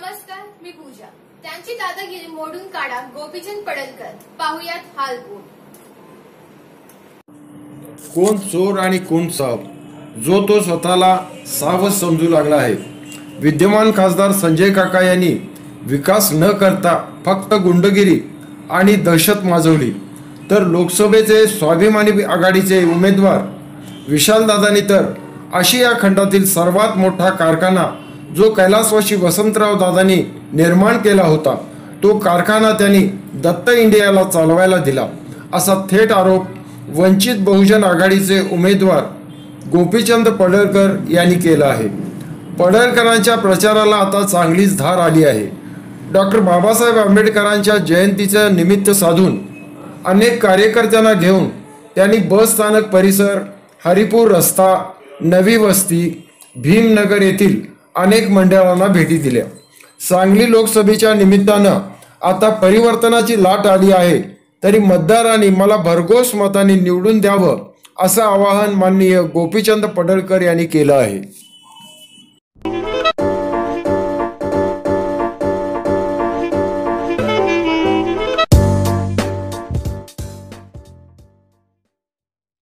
नमस्कार मी पूजा. त्यांची दादागिरी मोडून काढा गोपीचंद पडलकर पाहुयात हालपूर कोण चोर आणि कोण साप? जो तो स्वतःला सावध समजू लागला आहे. विद्यमान खासदार संजय काका यांनी विकास न करता फक्त गुंडगिरी आणि दहशत माजवली. तर लोकसभेचे स्वाभिमानी आघाडीचे उमेदवार विशालदादांनी तर आशिया खंडातील सर्वात मोठा कारखाना जो कैलासवाशी वसंतराव दादांनी निर्माण केला होता तो कारखाना त्यांनी दत्त इंडियाला चालवायला दिला. असा थेट आरोप वंचित बहुजन आघाडीचे उमेदवार गोपीचंद पडळकर यांनी केला आहे. पडळकरांच्या प्रचाराला आता चांगलीच धार आली आहे. डॉक्टर बाबासाहेब आंबेडकरांच्या जयंतीचं निमित्त साधून अनेक कार्यकर्त्यांना घेऊन त्यांनी बस स्थानक परिसर हरिपूर रस्ता नवी वस्ती भीमनगर येथील अनेक मंडळांना भेटी दिल्या. सांगली लोकसभेच्या निमित्तानं आता परिवर्तनाची लाट आली आहे. तरी मतदारांनी मला भरघोस मताने निवडून द्यावं असं आवाहन माननीय गोपीचंद पडळकर यांनी केलं आहे.